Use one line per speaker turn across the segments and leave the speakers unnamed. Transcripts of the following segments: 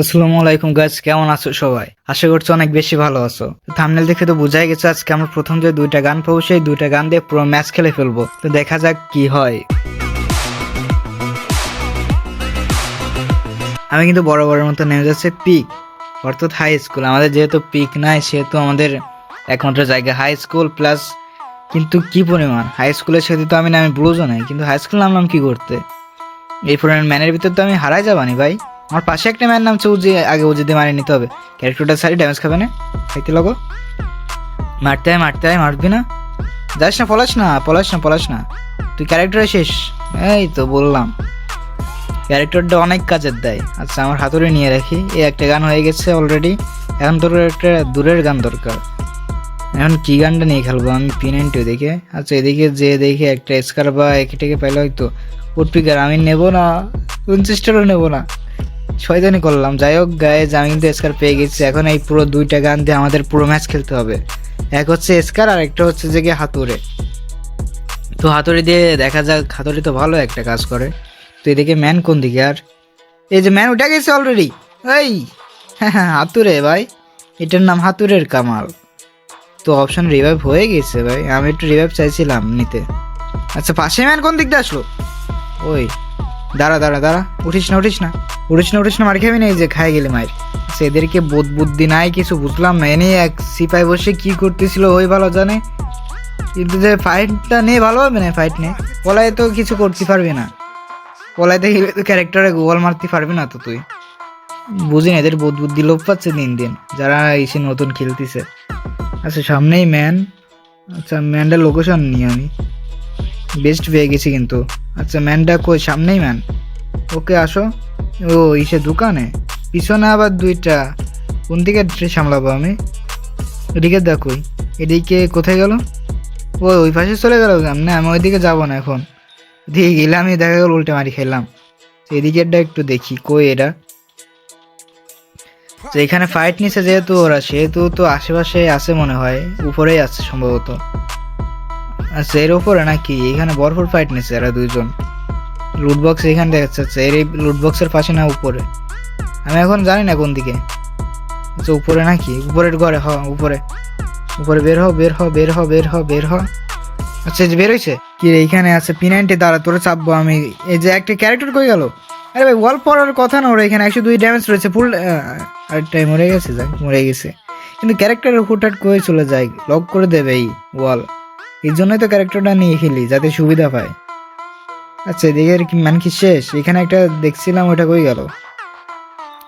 আসসালামু আলাইকুম গাইস কেমন আছো সবাই? আশা করছি অনেক বেশি ভালো আছো। থামনেল দেখে তো বোঝাই গেছে আজকে আমরা প্রথম যে দুইটা গান পাবো, সেই দুইটা গান দিয়ে পুরো ম্যাচ খেলে ফেলব। তো দেখা যাক কি হয়। আমি কিন্তু বড় বড় মতো নেমে যাচ্ছে পিক অর্থাৎ হাই স্কুল আমাদের যেহেতু পিক নাই, সেহেতু আমাদের একমাত্র জায়গা হাই স্কুল প্লাস কিন্তু কি পরিমাণ? হাই স্কুলের সাথে তো আমি নামি ব্লুজও নাই, কিন্তু হাই স্কুল নামলাম কি করতে? এই পরিমাণ ম্যানের ভিতর তো আমি হারাই যাবানি ভাই। আমার পাশে একটা ম্যান নামছে উজি আগে উজি দিয়ে মারিয়ে নিতে হবে। ক্যারেক্টারটা সারি ড্যামেজ খাবে না। খাইতে লগো। মারতে হয় মারতে হয়, মারবি না। যাস না পলাস না পলাস না পলাস না। তুই ক্যারেক্টারে শেষ। এই তো বললাম। ক্যারেক্টারটা অনেক কাজের দেয়। আচ্ছা আমার হাতুড়ে নিয়ে রাখি। এই একটা গান হয়ে গেছে অলরেডি এখন তোর একটা দূরের গান দরকার। এখন কি গানটা নিয়ে খেলব? আমি পিনেন্টে দেখে। আচ্ছা এদিকে যে দেখে একটা স্কার বা একে টেকে পাইলে হয়তো উডপিকার আমি নেব না উনচেস্টারও নেব না। ছয়জনই করলাম। যাই হোক গায়ে আমি কিন্তু স্কার পেয়ে গেছি। এখন এই পুরো দুইটা গান দিয়ে আমাদের পুরো ম্যাচ খেলতে হবে। এক হচ্ছে স্কার আর একটা হচ্ছে যে গিয়ে হাতুড়ে। তো হাতুড়ি দিয়ে দেখা যাক, হাতুড়ি তো ভালো একটা কাজ করে। তো এদিকে ম্যান কোন দিকে? আর এই যে ম্যান উঠে গেছে অলরেডি এই হ্যাঁ হাতুড়ে ভাই। এটার নাম হাতুড়ের কামাল। তো অপশন রিভাইভ হয়ে গেছে ভাই। আমি একটু রিভাইভ চাইছিলাম নিতে। আচ্ছা পাশে ম্যান কোন দিক দিয়ে আসলো? ওই, দাঁড়া দাঁড়া দাঁড়া। উঠিস না উঠিস না। উঠিস না মার খাবি না, এই যে খাই গেলে মায়ের সেদেরকে বোধ বুদ্ধি নাই, কিছু বুঝলাম না। এনে এক সিপাই বসে কি করতেছিল, ওই ভালো জানে। কিন্তু যে ফাইটটা নেই ভালো হবে না ফাইট নে? পলায় তো কিছু করতে পারবি না। পলাইতে গেলে তো ক্যারেক্টারে গোয়াল মারতে পারবি না তো তুই। বুঝি না, এদের বোধ বুদ্ধি লোপ পাচ্ছে দিন দিন, যারা এসে নতুন খেলতেছে। আচ্ছা সামনেই ম্যান আচ্ছা ম্যানটার লোকেশন নিয়ে আমি। বেস্ট পেয়ে গেছি কিন্তু। আচ্ছা ম্যানটা কই? সামনেই ম্যান ওকে আসো। ও, ইসে দোকানে? পিছনে আবার দুইটা। কোন দিকে সামলাবো আমি? এদিকে দেখো, এদিকে কোথায় গেল? ও, ওই পাশে চলে গেল না, আমি ওইদিকে যাব না এখন। দিয়ে গেলে আমি দেখা গেল উল্টে মারি খেলাম। এদিকেরটা একটু দেখি, কই এটা তো এখানে ফাইট নিছে যেহেতু ওরা, সেহেতু তো আশেপাশে আছে মনে হয়, উপরেই আছে সম্ভবত। আচ্ছা এর উপরে নাকি? এখানে বরফর ফাইট নিছে এরা দুইজন। লুট বক্স এখানে দেখা যাচ্ছে এর এই লুট বক্সের পাশে না উপরে? আমি এখন জানি না কোন দিকে। আচ্ছা উপরে নাকি? উপরের ঘরে হ উপরে। উপরে বের হ বের হ বের হ বের হ বের হ আচ্ছা যে বের হয়েছে কি এইখানে আছে পিনাইনটি দ্বারা তোরে চাপবো আমি। এই যে একটা ক্যারেক্টার কই গেল? আরে ভাই, ওয়াল পড়ার কথা না, ওরা এখানে একশো দুই ড্যামেজ রয়েছে ফুল আরেকটাই মরে গেছে, যাক, মরে গেছে। কিন্তু ক্যারেক্টারের হুটহাট করে চলে যায়? লক করে দেবে এই ওয়াল এই জন্যই তো ক্যারেক্টারটা নিয়ে খেলি, যাতে সুবিধা পায়। আচ্ছা এদিকে আর কি মানে কি শেষ? এখানে একটা দেখছিলাম, ওটা কই গেল?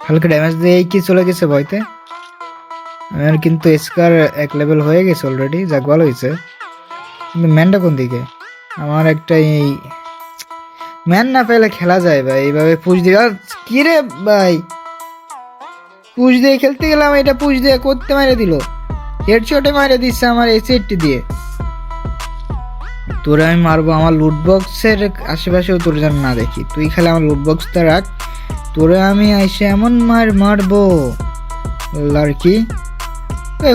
হালকা ড্যামেজ দিয়ে কি চলে গেছে ভয়তে? আমার কিন্তু স্কার এক লেভেল হয়ে গেছে অলরেডি যাক ভালো হয়েছে। কিন্তু ম্যানটা কোন দিকে? আমার একটা এই ম্যান না পেলে খেলা যায় ভাই, এইভাবে পুষ দিয়ে আর কি রে ভাই? পুষ দিয়ে খেলতে গেলাম, এটা পুষ দিয়ে করতে মারে দিল। হেডশটে মারে দিচ্ছে আমার এই সেটটি দিয়ে। তোরে আমি মারবো আমার লুটবক্সের আশেপাশেও তোর যেন না দেখি। তুই খালি আমার লুট বক্সটা রাখ। তোরে আমি এসে এমন মার মারবো। আর কি?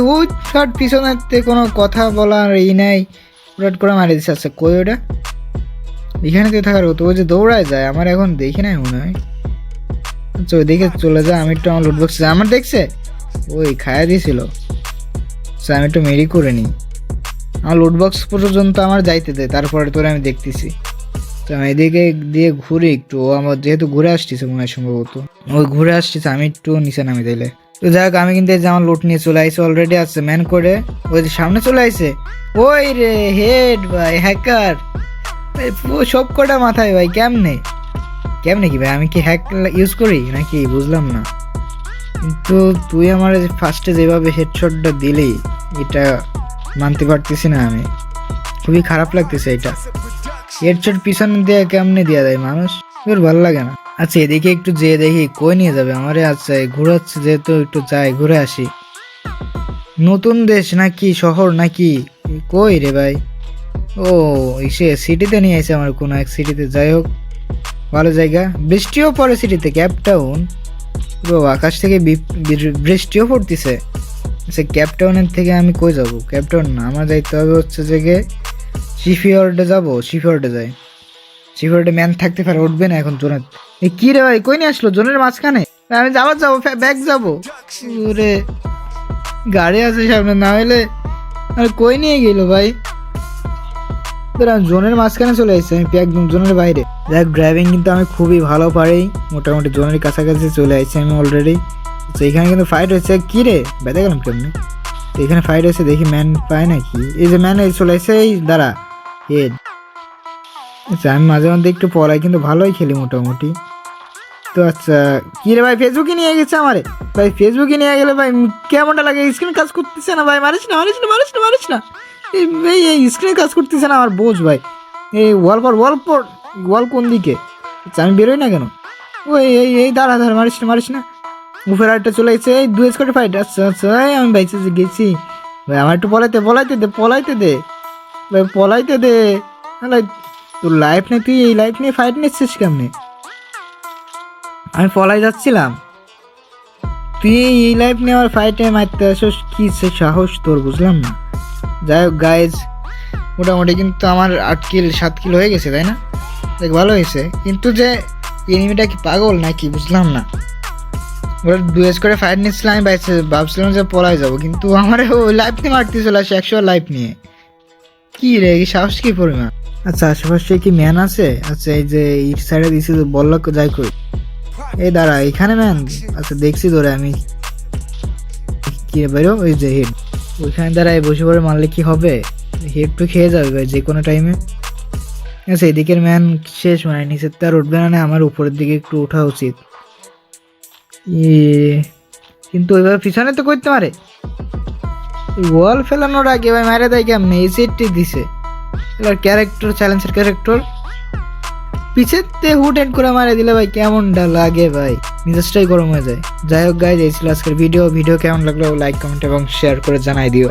হুট ফাট পিছনেতে কোনো কথা বলার এই নাই। হুট করে মারি দিচ্ছে আচ্ছা কই ওটা? এখানে তো থাকার হতো যে দৌড়ায় যায়, আমার এখন দেখি নাই মনে হয়। আচ্ছা দেখে চলে যায় আমি একটু আমার লুটবক্স আমার দেখছে? ওই, খায়া দিয়েছিল আচ্ছা আমি একটু মেরি করে নিই। আমার লুট বক্স পর্যন্ত আমার যাইতে দেয়, তারপরে তোরে আমি দেখতেছি। তো আমি এদিকে দিয়ে ঘুরে একটু, ও আমার যেহেতু ঘুরে আসতেছে মনে হয় সম্ভবত। ওই ঘুরে আসতেছে, আমি একটু নিচে নামি দিলে তো যাই হোক, আমি কিন্তু যে আমার লুট নিয়ে চলে আইসে অলরেডি আছে ম্যান করে ওই যে সামনে চলে আইসে ওই রে হেড ভাই হ্যাকার সব কটা মাথায় ভাই, কেমনে? কেমনে কি ভাই, আমি কি হ্যাক ইউজ করি নাকি? বুঝলাম না। কিন্তু তুই আমার ফার্স্টে যেভাবে হেডশটটা দিলি, এটা মানতে পারতেছি না আমি। খুবই খারাপ লাগতেছে এটা। হেডশট পিছনে দিয়ে কেমনে দেওয়া যায় মানুষ? তোর ভালো লাগে না। আচ্ছা এদিকে একটু যেয়ে দেখি কই নিয়ে যাবে। আমারে আচ্ছা ঘুরাচ্ছে যেহেতু একটু যাই, ঘুরে আসি। নতুন দেশ নাকি, শহর নাকি? কই রে ভাই? ও সে সিটিতে নিয়ে এসে আমার কোনো এক সিটিতে যাই হোক, ভালো জায়গা। বৃষ্টিও পড়ে সিটিতে ক্যাপটাউন পুরো আকাশ থেকে বৃষ্টিও পড়তেছে। আচ্ছা ক্যাপটাউনের থেকে আমি কই যাব? ক্যাপটাউন না আমার যাইতে হবে হচ্ছে যে গিয়ে শিফিওর্ডে যাব শিফিওর্ডে যাই। শিফিওর্ডে ম্যান থাকতে পারে উঠবে না এখন জোনের। এ কি রে ভাই কই নিয়ে আসলো? জোনের মাঝখানে? আমি যাব যাব ব্যাগ যাব। রে গাড়ি আছে সামনে না হলে আর কই নিয়ে গেল ভাই? দাঁড়া, জোনের মাঝখানে চলে এসেছে আমি একদম জোনের বাইরে। দেখ ড্রাইভিং কিন্তু আমি খুবই ভালো পারি। মোটামুটি জোনের কাছাকাছি চলে আসছি আমি অলরেডি তো এখানে কিন্তু ফাইট হয়েছে। কি রে? বেঁধে গেলাম কেমনি? তো এখানে ফাইট হয়েছে দেখি ম্যান পায় নাকি? এই যে ম্যান এই চলে এসেছে এই দাঁড়া হেড আচ্ছা আমি মাঝে মধ্যে একটু পড়াই কিন্তু ভালোই খেলি মোটামুটি। তো আচ্ছা কি রে ভাই ফেসবুকে নিয়ে গেছে আমারে? ভাই ফেসবুকে নিয়ে গেলে ভাই কেমনটা লাগে? স্ক্রিন কাজ করতেছে না ভাই? মারিস না মারিস না মারিস না মারিস না। এই এই এই স্ক্রিন কাজ করতেছে না আমার বোঝ ভাই। এই ওয়াল পর ওয়াল পর ওয়াল কোন দিকে? আচ্ছা, আমি বেরোই না কেন? ওই এই এই দাঁড়া দাঁড়া মারিস না মারিস না। উপরে আরেকটা চলে গেছে। এই দুই স্কোয়ার ফাইট আচ্ছা আচ্ছা আমি বাইসে গেছি। ভাই, আমার একটু পলাইতে পলাইতে দে পলাইতে দে। ভাই, পলাইতে দে। তোর লাইফ নেই তুই এই লাইফ নিয়ে ফাইট নিচ্ছিস কেমনে? আমি পলাই যাচ্ছিলাম। তুই এই লাইফ নিয়ে আমার ফাইটে মারতে আসিস, কি সে সাহস তোর, বুঝলাম না। যাই হোক গাইজ মোটামুটি কিন্তু আমার আট কিল সাত কিল হয়ে গেছে, তাই না? দেখ, ভালো হয়েছে। কিন্তু যে এনিমিটা কি পাগল নাকি, বুঝলাম না। ওরা ডুয়েস করে ফাইট নিচ্ছিলাম আমি বাইসে ভাবছিলাম যে পলাই যাব, কিন্তু আমার ওই লাইফ নিয়ে মারতে চলে আসে একশো লাইফ নিয়ে। কি রে কি সাহস কি পরিমাণ আচ্ছা আশেপাশে কি ম্যান আছে? আচ্ছা এই যে এই সাইডে দিছি তো বলল যাই কই এই দাঁড়া, এখানে ম্যান আচ্ছা দেখছি ধরে আমি। কি বেরো ওই যে হেড ওইখানে দাঁড়ায় বসে পড়ে মারলে কি হবে? হেড তো খেয়ে যাবে ভাই, যে কোনো টাইমে আচ্ছা এদিকের ম্যান শেষ মানে নিচের তো আর উঠবে না আমার উপরের দিকে একটু ওঠা উচিত। কিন্তু ওইভাবে পিছনে তো করতে পারে। ওয়াল ফেলানোর আগে ভাই মারে দেয় কেমন? এই সেটটি দিছে। এবার ক্যারেক্টার চ্যালেঞ্জের ক্যারেক্টার পিছের হুট এন্ড করে মারে দিলে ভাই কেমনটা লাগে ভাই? মিজাজটাই গরম হয়ে যায়। যাই হোক গাইজ এই ছিল আজকের ভিডিও ভিডিও কেমন লাগল লাইক কমেন্ট এবং শেয়ার করে জানাই দিও।